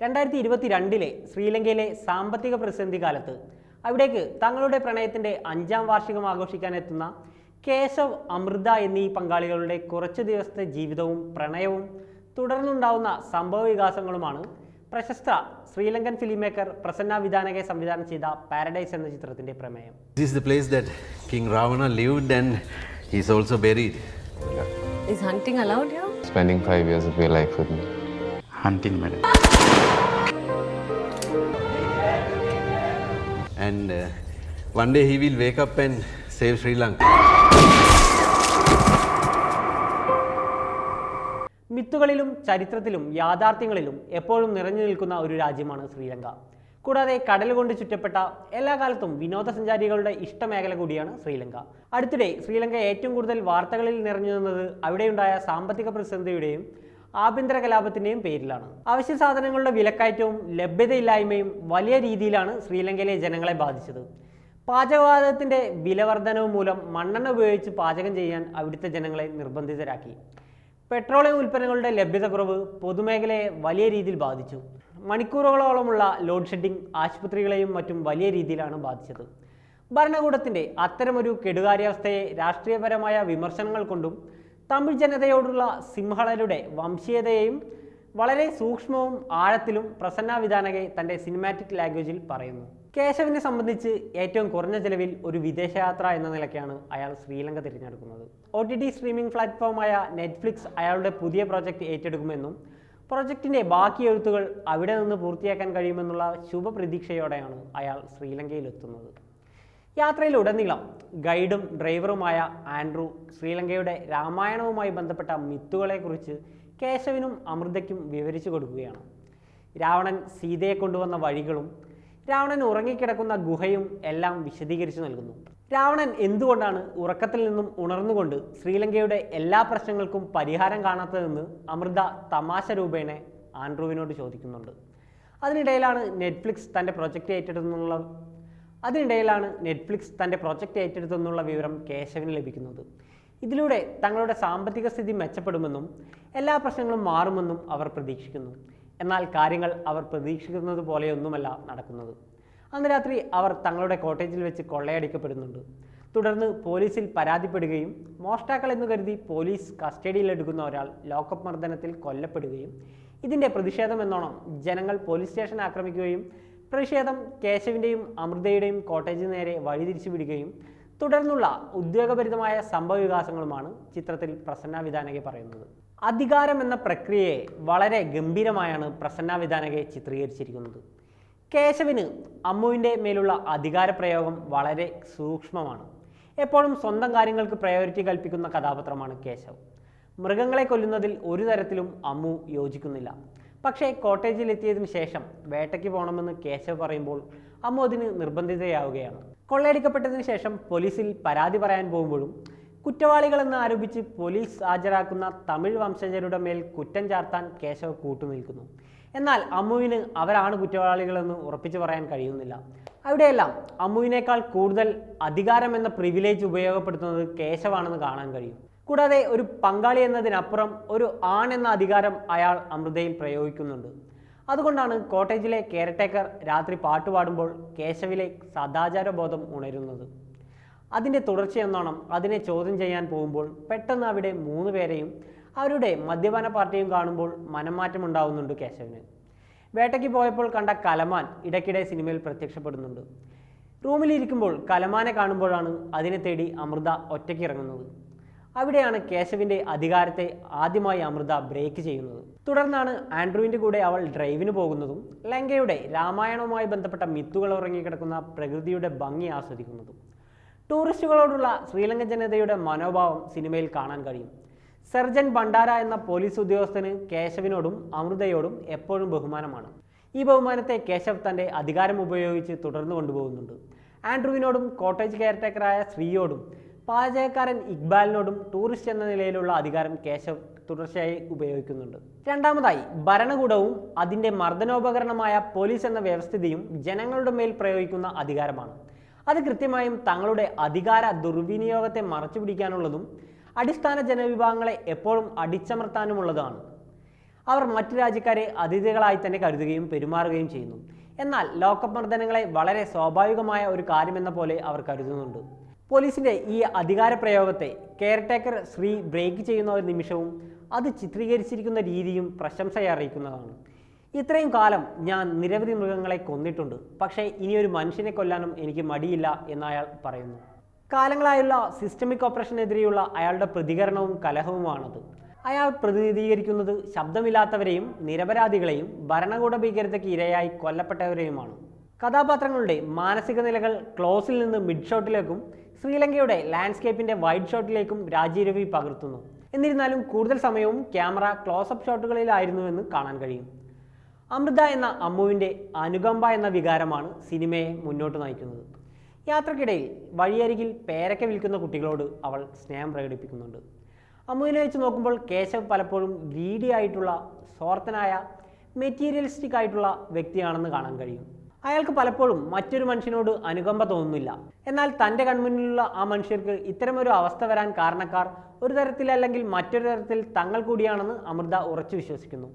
രണ്ടായിരത്തി ഇരുപത്തി രണ്ടിലെ ശ്രീലങ്കയിലെ സാമ്പത്തിക പ്രതിസന്ധി കാലത്ത് അവിടേക്ക് തങ്ങളുടെ പ്രണയത്തിന്റെ അഞ്ചാം വാർഷികം ആഘോഷിക്കാനെത്തുന്ന കേശവ് അമൃത എന്നീ പങ്കാളികളുടെ കുറച്ച് ദിവസത്തെ ജീവിതവും പ്രണയവും തുടർന്നുണ്ടാവുന്ന സംഭവ വികാസങ്ങളുമാണ് പ്രശസ്ത ശ്രീലങ്കൻ ഫിലിം മേക്കർ പ്രസന്ന വിധാനകെ സംവിധാനം ചെയ്ത പാരഡൈസ് എന്ന ചിത്രത്തിന്റെ പ്രമേയം This is the place that King Ravana lived and he's also buried. Is hunting allowed here? spending 5 years of your life with me. hunting madam And uh, one day he will wake up and save Sri Lanka. മിത്തുകളിലും ചരിത്രത്തിലും യാഥാർത്ഥ്യങ്ങളിലും എപ്പോഴും നിറഞ്ഞു നിൽക്കുന്ന ഒരു രാജ്യമാണ് ശ്രീലങ്ക കൂടാതെ കടൽ കൊണ്ട് ചുറ്റപ്പെട്ട എല്ലാ കാലത്തും വിനോദസഞ്ചാരികളുടെ ഇഷ്ടമേഖല കൂടിയാണ് ശ്രീലങ്ക അടുത്തിടെ ശ്രീലങ്ക ഏറ്റവും കൂടുതൽ വാർത്തകളിൽ നിറഞ്ഞു നിന്നത് അവിടെയുണ്ടായ സാമ്പത്തിക പ്രതിസന്ധിയുടെയും ആഭ്യന്തര കലാപത്തിന്റെയും പേരിലാണ്. അവശ്യ സാധനങ്ങളുടെ വിലക്കയറ്റവും ലഭ്യതയില്ലായ്മയും വലിയ രീതിയിലാണ് ശ്രീലങ്കയിലെ ജനങ്ങളെ ബാധിച്ചത്. പാചകവാതകത്തിന്റെ വിലവർധനവ് മൂലം മണ്ണെണ്ണ ഉപയോഗിച്ച് പാചകം ചെയ്യാൻ അവിടുത്തെ ജനങ്ങളെ നിർബന്ധിതരാക്കി. പെട്രോളിയം ഉൽപ്പന്നങ്ങളുടെ ലഭ്യത കുറവ് പൊതുമേഖലയെ വലിയ രീതിയിൽ ബാധിച്ചു. മണിക്കൂറുകളോളമുള്ള ലോഡ് ഷെഡിംഗ് ആശുപത്രികളെയും മറ്റും വലിയ രീതിയിലാണ് ബാധിച്ചത്. ഭരണകൂടത്തിന്റെ അത്തരമൊരു കെടുകാര്യാവസ്ഥയെ രാഷ്ട്രീയപരമായ വിമർശനങ്ങൾ കൊണ്ടും തമിഴ് ജനതയോടുള്ള സിംഹളരുടെ വംശീയതയെയും വളരെ സൂക്ഷ്മവും ആഴത്തിലും പ്രസന്ന വിധാനകെ തന്റെ സിനിമാറ്റിക് ലാംഗ്വേജിൽ പറയുന്നു. കേശവിനെ സംബന്ധിച്ച് ഏറ്റവും കുറഞ്ഞ ചിലവിൽ ഒരു വിദേശയാത്ര എന്ന നിലയ്ക്കാണ് അയാൾ ശ്രീലങ്ക തിരഞ്ഞെടുക്കുന്നത്. ഒ ടി ടി സ്ട്രീമിംഗ് പ്ലാറ്റ്ഫോമായ നെറ്റ്ഫ്ലിക്സ് അയാളുടെ പുതിയ പ്രോജക്റ്റ് ഏറ്റെടുക്കുമെന്നും പ്രോജക്റ്റിന്റെ ബാക്കി എഴുത്തുകൾ അവിടെ നിന്ന് പൂർത്തിയാക്കാൻ കഴിയുമെന്നുള്ള ശുഭപ്രതീക്ഷയോടെയാണ് അയാൾ ശ്രീലങ്കയിലെത്തുന്നത്. യാത്രയിലുടനീളം ഗൈഡും ഡ്രൈവറുമായ ആൻഡ്രു ശ്രീലങ്കയുടെ രാമായണവുമായി ബന്ധപ്പെട്ട മിത്തുകളെക്കുറിച്ച് കേശവിനും അമൃതയ്ക്കും വിവരിച്ചു കൊടുക്കുകയാണ്. രാവണൻ സീതയെ കൊണ്ടുവന്ന വഴികളും രാവണൻ ഉറങ്ങിക്കിടക്കുന്ന ഗുഹയും എല്ലാം വിശദീകരിച്ചു നൽകുന്നു. രാവണൻ എന്തുകൊണ്ടാണ് ഉറക്കത്തിൽ നിന്നും ഉണർന്നുകൊണ്ട് ശ്രീലങ്കയുടെ എല്ലാ പ്രശ്നങ്ങൾക്കും പരിഹാരം കാണാത്തതെന്ന് അമൃത തമാശ രൂപേണ ആൻഡ്രുവിനോട് ചോദിക്കുന്നുണ്ട്. അതിനിടയിലാണ് നെറ്റ്ഫ്ലിക്സ് തന്റെ പ്രൊജക്റ്റ് ഏറ്റെടുത്തുന്നുള്ള അതിനിടയിലാണ് നെറ്റ്ഫ്ലിക്സ് തന്റെ പ്രൊജക്റ്റ് ഏറ്റെടുത്തെന്നുള്ള വിവരം കേശവിന് ലഭിക്കുന്നത്. ഇതിലൂടെ തങ്ങളുടെ സാമ്പത്തിക സ്ഥിതി മെച്ചപ്പെടുമെന്നും എല്ലാ പ്രശ്നങ്ങളും മാറുമെന്നും അവർ പ്രതീക്ഷിക്കുന്നു. എന്നാൽ കാര്യങ്ങൾ അവർ പ്രതീക്ഷിക്കുന്നത് പോലെയൊന്നുമല്ല നടക്കുന്നത്. അന്ന് രാത്രി അവർ തങ്ങളുടെ കോട്ടേജിൽ വെച്ച് കൊള്ളയടിക്കപ്പെടുന്നുണ്ട്. തുടർന്ന് പോലീസിൽ പരാതിപ്പെടുകയും മോഷ്ടാക്കൾ എന്ന് കരുതി പോലീസ് കസ്റ്റഡിയിലെടുക്കുന്ന ഒരാൾ ലോക്കപ്പ് മർദ്ദനത്തിൽ കൊല്ലപ്പെടുകയും ഇതിന്റെ പ്രതിഷേധം എന്നോണം ജനങ്ങൾ പോലീസ് സ്റ്റേഷൻ ആക്രമിക്കുകയും പ്രതിഷേധം കേശവിന്റെയും അമൃതയുടെയും കോട്ടേജിന് നേരെ വഴിതിരിച്ചു വിടുകയും തുടർന്നുള്ള ഉദ്യോഗപരിതമായ സംഭവവികാസങ്ങളുമാണ് ചിത്രത്തിൽ പ്രസന്ന വിധാനകെ പറയുന്നത്. അധികാരം എന്ന പ്രക്രിയയെ വളരെ ഗംഭീരമായാണ് പ്രസന്ന വിധാനകെ ചിത്രീകരിച്ചിരിക്കുന്നത്. കേശവിന് അമ്മുവിന്റെ മേലുള്ള അധികാരപ്രയോഗം വളരെ സൂക്ഷ്മമാണ്. എപ്പോഴും സ്വന്തം കാര്യങ്ങൾക്ക് പ്രയോറിറ്റി കൽപ്പിക്കുന്ന കഥാപാത്രമാണ് കേശവ്. മൃഗങ്ങളെ കൊല്ലുന്നതിൽ ഒരു തരത്തിലും അമ്മു യോജിക്കുന്നില്ല. പക്ഷേ കോട്ടേജിലെത്തിയതിനു ശേഷം വേട്ടയ്ക്ക് പോകണമെന്ന് കേശവ് പറയുമ്പോൾ അമ്മു അതിന് നിർബന്ധിതയാവുകയാണ്. കൊള്ളയടിക്കപ്പെട്ടതിന് ശേഷം പോലീസിൽ പരാതി പറയാൻ പോകുമ്പോഴും കുറ്റവാളികളെന്ന് ആരോപിച്ച് പോലീസ് ഹാജരാക്കുന്ന തമിഴ് വംശജരുടെ മേൽ കുറ്റം ചാർത്താൻ കേശവ് കൂട്ടുനിൽക്കുന്നു. എന്നാൽ അമ്മുവിന് അവരാണ് കുറ്റവാളികളെന്ന് ഉറപ്പിച്ചു പറയാൻ കഴിയുന്നില്ല. അവിടെയെല്ലാം അമ്മുവിനേക്കാൾ കൂടുതൽ അധികാരം എന്ന പ്രിവിലേജ് ഉപയോഗപ്പെടുത്തുന്നത് കേശവാണെന്ന് കാണാൻ കഴിയും. കൂടാതെ ഒരു പങ്കാളി എന്നതിനപ്പുറം ഒരു ആൺ എന്ന അധികാരം അയാൾ അമൃതയിൽ പ്രയോഗിക്കുന്നുണ്ട്. അതുകൊണ്ടാണ് കോട്ടേജിലെ കെയർടേക്കർ രാത്രി പാട്ടുപാടുമ്പോൾ കേശവിലെ സദാചാരബോധം ഉണരുന്നത്. അതിന്റെ തുടർച്ചയെന്നോണം അതിനെ ചോദ്യം ചെയ്യാൻ പോകുമ്പോൾ പെട്ടെന്ന് അവിടെ മൂന്ന് പേരെയും അവരുടെ മദ്യപാന പാർട്ടിയും കാണുമ്പോൾ മനംമാറ്റം ഉണ്ടാവുന്നുണ്ട് കേശവിന്. വേട്ടയ്ക്ക് പോയപ്പോൾ കണ്ട കലമാൻ ഇടയ്ക്കിടെ സിനിമയിൽ പ്രത്യക്ഷപ്പെടുന്നുണ്ട്. റൂമിലിരിക്കുമ്പോൾ കലമാനെ കാണുമ്പോഴാണ് അതിനെ തേടി അമൃത ഒറ്റയ്ക്ക് ഇറങ്ങുന്നത് അവിടെയാണ് കേശവിന്റെ അധികാരത്തെ ആദ്യമായി അമൃത ബ്രേക്ക് ചെയ്യുന്നത്. തുടർന്നാണ് ആൻഡ്രുവിന്റെ കൂടെ അവൾ ഡ്രൈവിന് പോകുന്നതും ലങ്കയുടെ രാമായണവുമായി ബന്ധപ്പെട്ട മിത്തുകൾ ഉറങ്ങിക്കിടക്കുന്ന പ്രകൃതിയുടെ ഭംഗി ആസ്വദിക്കുന്നതും. ടൂറിസ്റ്റുകളോടുള്ള ശ്രീലങ്കൻ ജനതയുടെ മനോഭാവം സിനിമയിൽ കാണാൻ കഴിയും. സർജൻ ഭണ്ഡാര എന്ന പോലീസ് ഉദ്യോഗസ്ഥന് കേശവിനോടും അമൃതയോടും എപ്പോഴും ബഹുമാനമാണ്. ഈ ബഹുമാനത്തെ കേശവ് തന്റെ അധികാരം ഉപയോഗിച്ച് തുടർന്നു കൊണ്ടുപോകുന്നുണ്ട്. ആൻഡ്രുവിനോടും കോട്ടേജ് കെയർടേക്കറായ ശ്രീയോടും പാചകക്കാരൻ ഇക്ബാലിനോടും ടൂറിസ്റ്റ് എന്ന നിലയിലുള്ള അധികാരം കേശവ് തുടർച്ചയായി ഉപയോഗിക്കുന്നുണ്ട്. രണ്ടാമതായി ഭരണകൂടവും അതിന്റെ മർദ്ദനോപകരണമായ പോലീസ് എന്ന വ്യവസ്ഥിതിയും ജനങ്ങളുടെ മേൽ പ്രയോഗിക്കുന്ന അധികാരമാണ്. അത് കൃത്യമായും തങ്ങളുടെ അധികാര ദുർവിനിയോഗത്തെ മറച്ചുപിടിക്കാനുള്ളതും അടിസ്ഥാന ജനവിഭാഗങ്ങളെ എപ്പോഴും അടിച്ചമർത്താനുമുള്ളതാണ്. അവർ മറ്റു രാജ്യക്കാരെ അതിഥികളായി തന്നെ കരുതുകയും പെരുമാറുകയും ചെയ്യുന്നു. എന്നാൽ ലോക്കപ്പ് മർദ്ദനങ്ങളെ വളരെ സ്വാഭാവികമായ ഒരു കാര്യമെന്ന പോലെ അവർ കരുതുന്നുണ്ട്. പോലീസിന്റെ ഈ അധികാര പ്രയോഗത്തെ കെയർടേക്കർ ശ്രീ ബ്രേക്ക് ചെയ്യുന്ന ഒരു നിമിഷവും അത് ചിത്രീകരിച്ചിരിക്കുന്ന രീതിയും പ്രശംസയെ അറിയിക്കുന്നതാണ്. ഇത്രയും കാലം ഞാൻ നിരവധി മൃഗങ്ങളെ കൊന്നിട്ടുണ്ട്. പക്ഷേ ഇനിയൊരു മനുഷ്യനെ കൊല്ലാനും എനിക്ക് മടിയില്ല എന്ന് അയാൾ പറയുന്നു. കാലങ്ങളായുള്ള സിസ്റ്റമിക് ഓപ്പറേഷനെതിരെയുള്ള അയാളുടെ പ്രതികരണവും കലഹവുമാണത്. അയാൾ പ്രതിനിധീകരിക്കുന്നത് ശബ്ദമില്ലാത്തവരെയും നിരപരാധികളെയും ഭരണകൂട ഭീകരതയ്ക്ക് ഇരയായി കൊല്ലപ്പെട്ടവരെയുമാണ്. കഥാപാത്രങ്ങളുടെ മാനസിക നിലകൾ ക്ലോസിൽ നിന്ന് മിഡ് ഷോട്ടിലേക്കും ശ്രീലങ്കയുടെ ലാൻഡ്സ്കേപ്പിന്റെ വൈഡ് ഷോട്ടിലേക്കും രാജീരവി രവി പകർത്തുന്നു. എന്നിരുന്നാലും കൂടുതൽ സമയവും ക്യാമറ ക്ലോസപ്പ് ഷോട്ടുകളിലായിരുന്നുവെന്ന് കാണാൻ കഴിയും. അമൃത എന്ന അമ്മുവിന്റെ അനുകമ്പ എന്ന വികാരമാണ് സിനിമയെ മുന്നോട്ട് നയിക്കുന്നത്. യാത്രക്കിടയിൽ വഴിയരികിൽ പേരക്ക വിൽക്കുന്ന കുട്ടികളോട് അവൾ സ്നേഹം പ്രകടിപ്പിക്കുന്നുണ്ട്. അമ്മുവിനെ വെച്ച് നോക്കുമ്പോൾ കേശവ് പലപ്പോഴും ഗ്രീഡി ആയിട്ടുള്ള സ്വാർത്ഥനായ മെറ്റീരിയലിസ്റ്റിക് ആയിട്ടുള്ള വ്യക്തിയാണെന്ന് കാണാൻ കഴിയും. അയാൾക്ക് പലപ്പോഴും മറ്റൊരു മനുഷ്യനോട് അനുകമ്പ തോന്നുന്നില്ല. എന്നാൽ തന്റെ കൺമുന്നിലുള്ള ആ മനുഷ്യർക്ക് ഇത്തരമൊരു അവസ്ഥ വരാൻ കാരണക്കാർ ഒരു തരത്തിൽ അല്ലെങ്കിൽ മറ്റൊരു തരത്തിൽ തങ്ങൾ കൂടിയാണെന്ന് അമൃത ഉറച്ചു വിശ്വസിക്കുന്നു.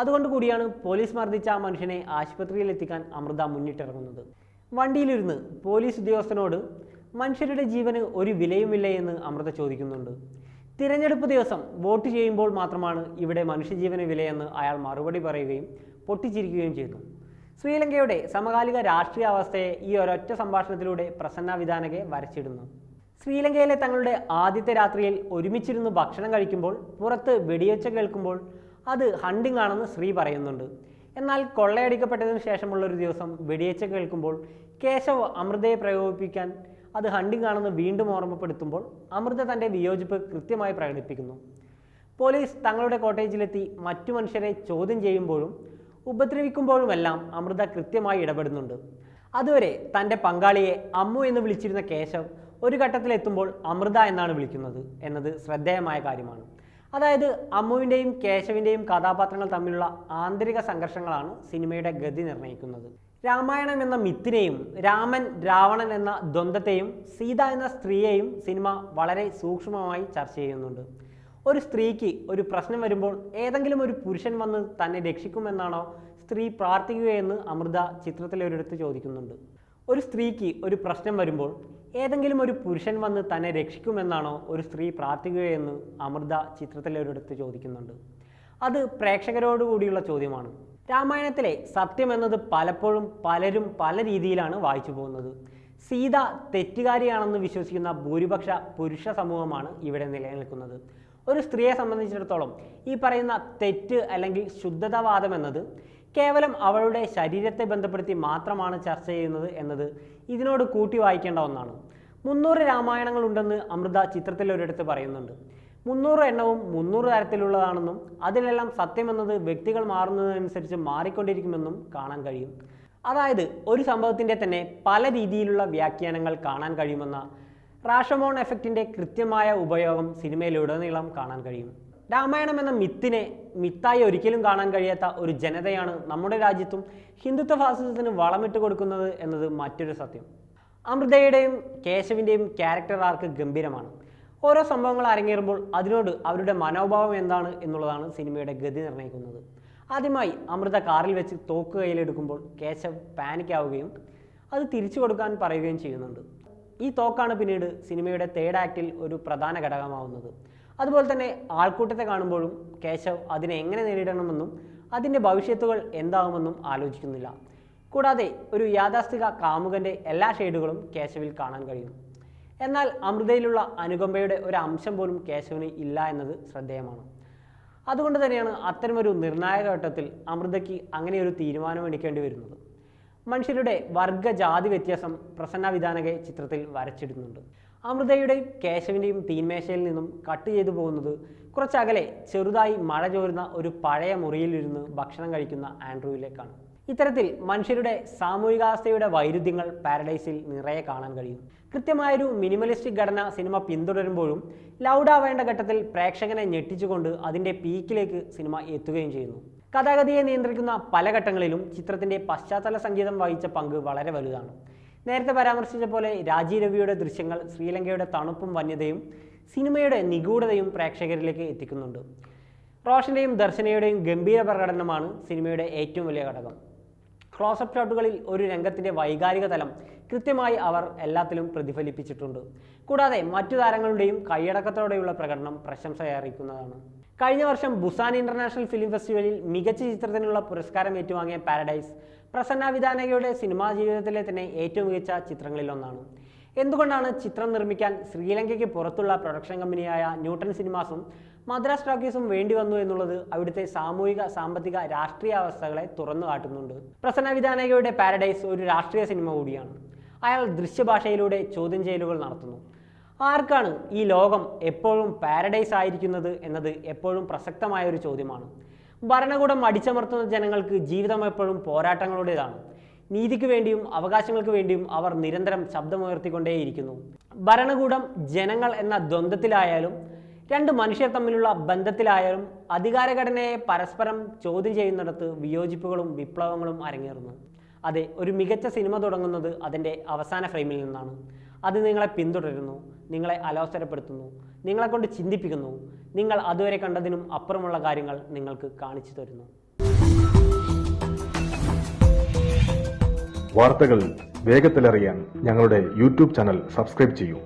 അതുകൊണ്ട് കൂടിയാണ് പോലീസ് മർദ്ദിച്ച ആ മനുഷ്യനെ ആശുപത്രിയിൽ എത്തിക്കാൻ അമൃത മുന്നിട്ടിറങ്ങുന്നത്. വണ്ടിയിലിരുന്ന് പോലീസ് ഉദ്യോഗസ്ഥനോട് മനുഷ്യരുടെ ജീവന് ഒരു വിലയുമില്ല എന്ന് അമൃത ചോദിക്കുന്നുണ്ട്. തിരഞ്ഞെടുപ്പ് ദിവസം വോട്ട് ചെയ്യുമ്പോൾ മാത്രമാണ് ഇവിടെ മനുഷ്യജീവന വിലയെന്ന് അയാൾ മറുപടി പറയുകയും പൊട്ടിച്ചിരിക്കുകയും ചെയ്തു ശ്രീലങ്കയുടെ സമകാലിക രാഷ്ട്രീയ അവസ്ഥയെ ഈ ഒരൊറ്റ സംഭാഷണത്തിലൂടെ പ്രസന്ന വിധാനകെ വരച്ചിടുന്നു. ശ്രീലങ്കയിലെ തങ്ങളുടെ ആദ്യത്തെ രാത്രിയിൽ ഒരുമിച്ചിരുന്ന് ഭക്ഷണം കഴിക്കുമ്പോൾ പുറത്ത് വെടിയൊച്ച കേൾക്കുമ്പോൾ അത് ഹണ്ടിങ് ആണെന്ന് ശ്രീ പറയുന്നുണ്ട്. എന്നാൽ കൊള്ളയടിക്കപ്പെട്ടതിന് ശേഷമുള്ള ഒരു ദിവസം വെടിയേച്ച കേൾക്കുമ്പോൾ കേശവ് അമൃതയെ പ്രയോഗിപ്പിക്കാൻ അത് ഹണ്ടിങ് ആണെന്ന് വീണ്ടും ഓർമ്മപ്പെടുത്തുമ്പോൾ അമൃത തന്റെ വിയോജിപ്പ് കൃത്യമായി പ്രകടിപ്പിക്കുന്നു. പോലീസ് തങ്ങളുടെ കോട്ടേജിലെത്തി മറ്റു മനുഷ്യരെ ചോദ്യം ചെയ്യുമ്പോഴും ഉപദ്രവിക്കുമ്പോഴുമെല്ലാം അമൃത കൃത്യമായി ഇടപെടുന്നുണ്ട്. അതുവരെ തന്റെ പങ്കാളിയെ അമ്മു എന്ന് വിളിച്ചിരുന്ന കേശവ് ഒരു ഘട്ടത്തിലെത്തുമ്പോൾ അമൃത എന്നാണ് വിളിക്കുന്നത് എന്നത് ശ്രദ്ധേയമായ കാര്യമാണ്. അതായത് അമ്മുവിന്റെയും കേശവിന്റെയും കഥാപാത്രങ്ങൾ തമ്മിലുള്ള ആന്തരിക സംഘർഷങ്ങളാണ് സിനിമയുടെ ഗതി നിർണയിക്കുന്നത്. രാമായണം എന്ന മിത്തിനെയും രാമൻ രാവണൻ എന്ന ദ്വന്ദ്വത്തെയും സീത എന്ന സ്ത്രീയെയും സിനിമ വളരെ സൂക്ഷ്മമായി ചർച്ച ചെയ്യുന്നുണ്ട്. ഒരു സ്ത്രീക്ക് ഒരു പ്രശ്നം വരുമ്പോൾ ഏതെങ്കിലും ഒരു പുരുഷൻ വന്ന് തന്നെ രക്ഷിക്കുമെന്നാണോ സ്ത്രീ പ്രാർത്ഥിക്കുകയെന്ന് അമൃത ചിത്രത്തിലെ ഒരിടത്ത് ചോദിക്കുന്നുണ്ട്. ഒരു സ്ത്രീക്ക് ഒരു പ്രശ്നം വരുമ്പോൾ ഏതെങ്കിലും ഒരു പുരുഷൻ വന്ന് തന്നെ രക്ഷിക്കുമെന്നാണോ ഒരു സ്ത്രീ പ്രാർത്ഥിക്കുകയെന്ന് അമൃത ചിത്രത്തിലെ ഒരിടത്ത് ചോദിക്കുന്നുണ്ട്. അത് പ്രേക്ഷകരോടുകൂടിയുള്ള ചോദ്യമാണ്. രാമായണത്തിലെ സത്യം എന്നത് പലപ്പോഴും പലരും പല രീതിയിലാണ് വായിച്ചു പോകുന്നത്. സീത തെറ്റുകാരിയാണെന്ന് വിശ്വസിക്കുന്ന ഭൂരിപക്ഷ പുരുഷ സമൂഹമാണ് ഇവിടെ നിലനിൽക്കുന്നത്. ഒരു സ്ത്രീയെ സംബന്ധിച്ചിടത്തോളം ഈ പറയുന്ന തെറ്റ് അല്ലെങ്കിൽ ശുദ്ധതാവാദം എന്നത് കേവലം അവളുടെ ശരീരത്തെ ബന്ധപ്പെടുത്തി മാത്രമാണ് ചർച്ച ചെയ്യുന്നത് എന്നത് ഇതിനോട് കൂട്ടി വായിക്കേണ്ട ഒന്നാണ്. മുന്നൂറ് രാമായണങ്ങൾ ഉണ്ടെന്ന് അമൃത ചിത്രത്തിൽ ഒരിടത്ത് പറയുന്നുണ്ട്. മുന്നൂറ് എണ്ണവും മുന്നൂറ് തരത്തിലുള്ളതാണെന്നും അതിലെല്ലാം സത്യമെന്നത് വ്യക്തികൾ മാറുന്നതനുസരിച്ച് മാറിക്കൊണ്ടിരിക്കുമെന്നും കാണാൻ കഴിയും. അതായത് ഒരു സംഭവത്തിന്റെ തന്നെ പല രീതിയിലുള്ള വ്യാഖ്യാനങ്ങൾ കാണാൻ കഴിയുമെന്ന റാഷമോൺ എഫക്റ്റിന്റെ കൃത്യമായ ഉപയോഗം സിനിമയിലുടനീളം കാണാൻ കഴിയും. രാമായണം എന്ന മിത്തിനെ മിത്തായി ഒരിക്കലും കാണാൻ കഴിയാത്ത ഒരു ജനതയാണ് നമ്മുടെ രാജ്യത്തും ഹിന്ദുത്വ ഫാസിസത്തിന് വളമിട്ട് കൊടുക്കുന്നത് എന്നത് മറ്റൊരു സത്യം. അമൃതയുടെയും കേശവിന്റെയും ക്യാരക്ടർ ആർക്ക് ഗംഭീരമാണ്. ഓരോ സംഭവങ്ങൾ അരങ്ങേറുമ്പോൾ അതിനോട് അവരുടെ മനോഭാവം എന്താണ് എന്നുള്ളതാണ് സിനിമയുടെ ഗതി നിർണയിക്കുന്നത്. ആദ്യമായി അമൃത കാറിൽ വെച്ച് തോക്ക് കയ്യിലെടുക്കുമ്പോൾ കേശവ് പാനിക്കാവുകയും അത് തിരിച്ചു കൊടുക്കാൻ പറയുകയും ചെയ്യുന്നുണ്ട്. ഈ തോക്കാണ് പിന്നീട് സിനിമയുടെ തേർഡ് ആക്റ്റിൽ ഒരു പ്രധാന ഘടകമാവുന്നത്. അതുപോലെ തന്നെ ആൾക്കൂട്ടത്തെ കാണുമ്പോഴും കേശവ് അതിനെ എങ്ങനെ നേരിടണമെന്നും അതിന്റെ ഭവിഷ്യത്തുകൾ എന്താകുമെന്നും ആലോചിക്കുന്നില്ല. കൂടാതെ ഒരു യാഥാസ്ഥിക കാമുകന്റെ എല്ലാ ഷെയ്ഡുകളും കേശവിൽ കാണാൻ കഴിയും. എന്നാൽ അമൃതയിലുള്ള അനുകമ്പയുടെ ഒരു അംശം പോലും കേശവിന് ഇല്ല എന്നത് ശ്രദ്ധേയമാണ്. അതുകൊണ്ട് തന്നെയാണ് അത്തരമൊരു നിർണായക ഘട്ടത്തിൽ അമൃതയ്ക്ക് അങ്ങനെ ഒരു തീരുമാനം എടുക്കേണ്ടി വരുന്നത്. മനുഷ്യരുടെ വർഗ ജാതി വ്യത്യാസം പ്രസന്ന വിധാനകെ ചിത്രത്തിൽ വരച്ചിടുന്നുണ്ട്. അമൃതയുടെയും കേശവിന്റെയും തീന്മേശയിൽ നിന്നും കട്ട് ചെയ്തു പോകുന്നത് കുറച്ചകലെ ചെറുതായി മഴ ചോരുന്ന ഒരു പഴയ മുറിയിലിരുന്ന് ഭക്ഷണം കഴിക്കുന്ന ആൻഡ്രൂവിലേക്കാണ്. ഇത്തരത്തിൽ മനുഷ്യരുടെ സാമൂഹികാവസ്ഥയുടെ വൈരുദ്ധ്യങ്ങൾ പാരഡൈസിൽ നിറയെ കാണാൻ കഴിയും. കൃത്യമായൊരു മിനിമലിസ്റ്റിക് ഘടന സിനിമ പിന്തുടരുമ്പോഴും ലൗഡാവേണ്ട ഘട്ടത്തിൽ പ്രേക്ഷകനെ ഞെട്ടിച്ചുകൊണ്ട് അതിന്റെ പീക്കിലേക്ക് സിനിമ എത്തുകയും ചെയ്യുന്നു. കഥാഗതിയെ നിയന്ത്രിക്കുന്ന പല ഘട്ടങ്ങളിലും ചിത്രത്തിന്റെ പശ്ചാത്തല സംഗീതം വഹിച്ച പങ്ക് വളരെ വലുതാണ്. നേരത്തെ പരാമർശിച്ച പോലെ രാജീ രവിയുടെ ദൃശ്യങ്ങൾ ശ്രീലങ്കയുടെ തണുപ്പും വന്യതയും സിനിമയുടെ നിഗൂഢതയും പ്രേക്ഷകരിലേക്ക് എത്തിക്കുന്നുണ്ട്. റോഷന്റെയും ദർശനയുടെയും ഗംഭീര പ്രകടനമാണ് സിനിമയുടെ ഏറ്റവും വലിയ ഘടകം. ക്ലോസപ്പ് ഷോട്ടുകളിൽ ഒരു രംഗത്തിന്റെ വൈകാരിക തലം കൃത്യമായി അവർ എല്ലാത്തിലും പ്രതിഫലിപ്പിച്ചിട്ടുണ്ട്. കൂടാതെ മറ്റു താരങ്ങളുടെയും കൈയടക്കത്തോടെയുള്ള പ്രകടനം പ്രശംസയറിയിക്കുന്നതാണ്. കഴിഞ്ഞ വർഷം ബുസാൻ ഇന്റർനാഷണൽ ഫിലിം ഫെസ്റ്റിവലിൽ മികച്ച ചിത്രത്തിനുള്ള പുരസ്കാരം ഏറ്റുവാങ്ങിയ പാരഡൈസ് പ്രസന്ന വിധാനകയുടെ സിനിമാ ജീവിതത്തിലെ തന്നെ ഏറ്റവും മികച്ച ചിത്രങ്ങളിലൊന്നാണ് എന്തുകൊണ്ടാണ് ചിത്രം നിർമ്മിക്കാൻ ശ്രീലങ്കയ്ക്ക് പുറത്തുള്ള പ്രൊഡക്ഷൻ കമ്പനിയായ ന്യൂട്ടൺ സിനിമാസും മദ്രാസ് ടോക്കീസും വേണ്ടി വന്നു എന്നുള്ളത് അവിടുത്തെ സാമൂഹിക സാമ്പത്തിക രാഷ്ട്രീയ അവസ്ഥകളെ തുറന്നു കാട്ടുന്നുണ്ട്. പ്രസന്ന വിധാനകയുടെ പാരഡൈസ് ഒരു രാഷ്ട്രീയ സിനിമ കൂടിയാണ്. അയാൾ ദൃശ്യഭാഷയിലൂടെ ചോദ്യം ചെയ്യലുകൾ നടത്തുന്നു. ആർക്കാണ് ഈ ലോകം എപ്പോഴും പാരഡൈസ് ആയിരിക്കുന്നത് എന്നത് എപ്പോഴും പ്രസക്തമായ ഒരു ചോദ്യമാണ്. ഭരണകൂടം അടിച്ചമർത്തുന്ന ജനങ്ങൾക്ക് ജീവിതം എപ്പോഴും പോരാട്ടങ്ങളുടേതാണ്. നീതിക്ക് വേണ്ടിയും അവകാശങ്ങൾക്ക് വേണ്ടിയും അവർ നിരന്തരം ശബ്ദമുയർത്തിക്കൊണ്ടേയിരിക്കുന്നു. ഭരണകൂടം ജനങ്ങൾ എന്ന ദ്വന്ദ്ത്തിലായാലും രണ്ട് മനുഷ്യർ തമ്മിലുള്ള ബന്ധത്തിലായാലും അധികാരഘടനയെ പരസ്പരം ചോദ്യം ചെയ്യുന്നിടത്ത് വിയോജിപ്പുകളും വിപ്ലവങ്ങളും അരങ്ങേറുന്നു. അതെ ഒരു മികച്ച സിനിമ തുടങ്ങുന്നത് അതിന്റെ അവസാന ഫ്രെയിമിൽ നിന്നാണ്. അത് നിങ്ങളെ പിന്തുടരുന്നു. നിങ്ങളെ അലോസരപ്പെടുത്തുന്നു. നിങ്ങളെക്കൊണ്ട് ചിന്തിപ്പിക്കുന്നു. നിങ്ങൾ അതുവരെ കണ്ടതിനും അപ്പുറമുള്ള കാര്യങ്ങൾ നിങ്ങൾക്ക് കാണിച്ചു തരുന്നു. വാർത്തകൾ വേഗത്തിലറിയാൻ ഞങ്ങളുടെ യൂട്യൂബ് ചാനൽ സബ്സ്ക്രൈബ് ചെയ്യൂ.